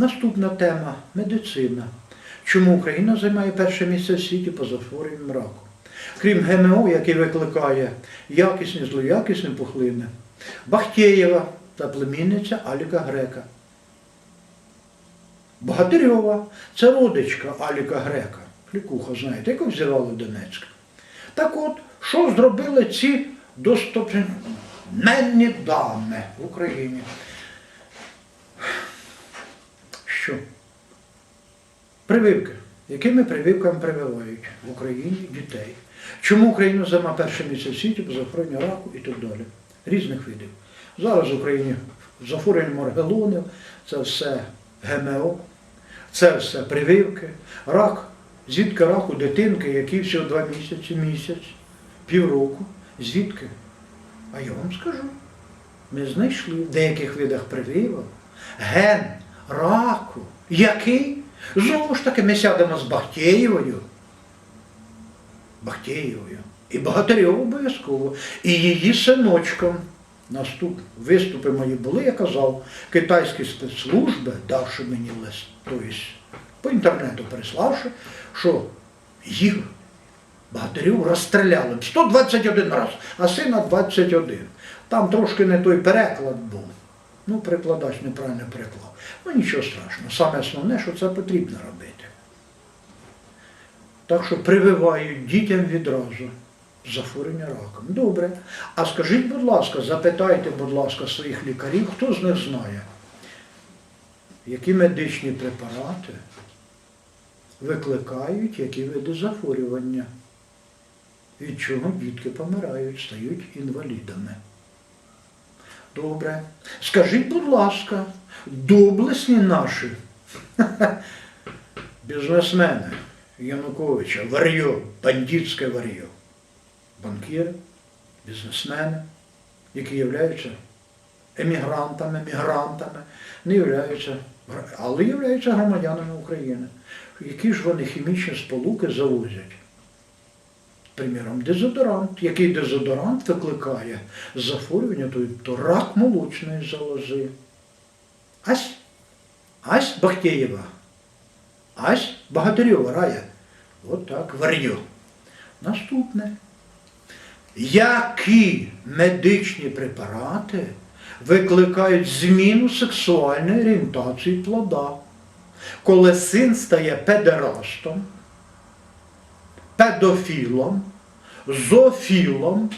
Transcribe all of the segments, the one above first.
Наступна тема медицина. Чому Україна займає перше місце в світі по захворюванням раку? Крім ГМО, який викликає якісні, злоякісні пухлини, Бахтєєва та племінниця Аліка Грека. Богатирьова це родичка Аліка Грека. Клікуха, знаєте, яку взірвали в Донецьк. Так от, що зробили ці достоприменні дами в Україні? Що? Прививки. Якими прививками прививають в Україні дітей? Чому Україна займа перше місце в світі по захворюванню раку і так далі? Різних видів. Зараз в Україні захворювання моргелонів, це все ГМО, це все прививки, рак, звідки рак у дитинки, який всього два місяці, місяць, півроку. Звідки? А я вам скажу. Ми знайшли в деяких видах прививок ген раку. Який? Знову ж таки, ми сядемо з Бахтєєвою. Бахтєєвою. І Богатирьов обов'язково. І її синочком. Наступ виступи мої були, я казав, китайські спецслужби, давши мені лист, тобто по інтернету переславши, що їх Богатирів розстріляли 121 раз, а сина 21. Там трошки не той переклад був. Ну, перекладач неправильно переклав. Ну нічого страшного. Саме основне, що це потрібно робити. Так що прививають дітям відразу захворювання раком. Добре. А скажіть, будь ласка, запитайте, будь ласка, своїх лікарів, хто з них знає, які медичні препарати викликають які види захворювання, від чого дітки помирають, стають інвалідами. Добре. Скажіть, будь ласка, доблесні наші бізнесмени Януковича, вар'йо, бандитське вар'йо, банкіри, бізнесмени, які являються емігрантами, мігрантами, не являються, але являються громадянами України. Які ж вони хімічні сполуки завозять? Приміром, дезодорант. Який дезодорант викликає захворювання, то рак молочної залози. Ась, ась Бахтєєва, ась Богатирьова рая. От так, вар'ю. Наступне. Які медичні препарати викликають зміну сексуальної орієнтації плода? Коли син стає педерастом, педофілом, зоофілом,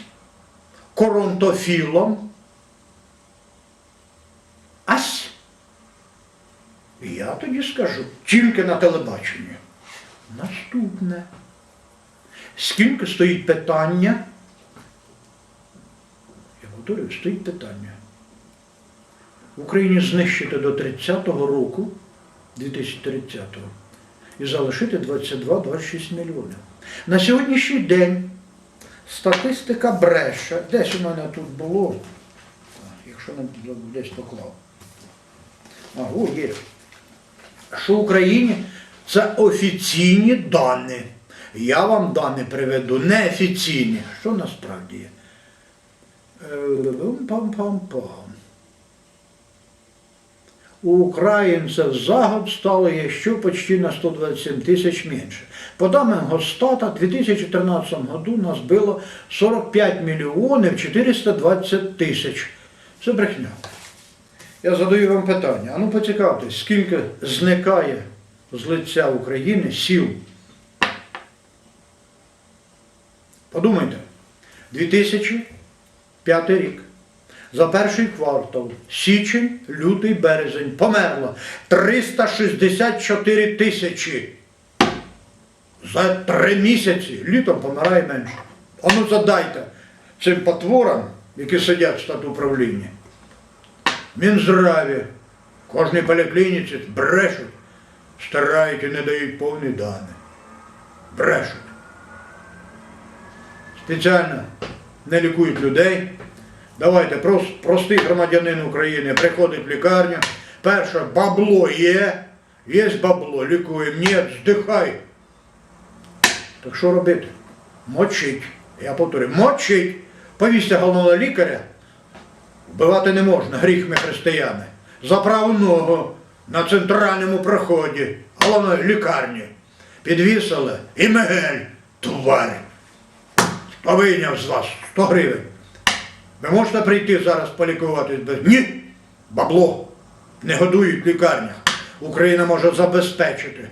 коронтофілом. Ась. Я тоді скажу, тільки на телебаченні. Наступне. Скільки стоїть питання? Я повторюю, стоїть питання. В Україні знищити до 30-го року, 2030-го, і залишити 22-26 мільйонів. На сьогоднішній день статистика бреше. Десь у мене тут було, якщо не десь поклав. А, о, є. Що в Україні це офіційні дані. Я вам дані приведу неофіційні. Що насправді є? Е, Пам-пам-пам У украинцев за год стало еще почти на 127 тысяч меньше. По данным Госстата, в 2013 году нас было 45 миллионов 420 тисяч. Це брехня. Я задаю вам питання. А ну поцікавтесь, скільки зникає з лиця України сіл? Подумайте. 2005 рік. За перший квартал, січень, лютий, березень, померло 364 тисячі. За три місяці літом помирає менше. А ну задайте цим потворам, які сидять в статуправлінні. Мінздраві, кожній поліклініці брешуть, старають і не дають повні дані. Брешуть. Спеціально не лікують людей. Давайте, простий громадянин України приходить в лікарню. Перше, бабло є, є бабло, лікуємо, ні, здихай. Так що робити? Мочить. Я повторюю, мочить. Повісьте головного лікаря. Вбивати не можна, гріх ми християни. За праву ногу на центральному проході головної лікарні підвісили і Мегель, тварь. Хто вийняв з вас 100 гривень? Ви можете прийти зараз полікуватись без. Ні! Бабло! Не годують в лікарнях. Україна може забезпечити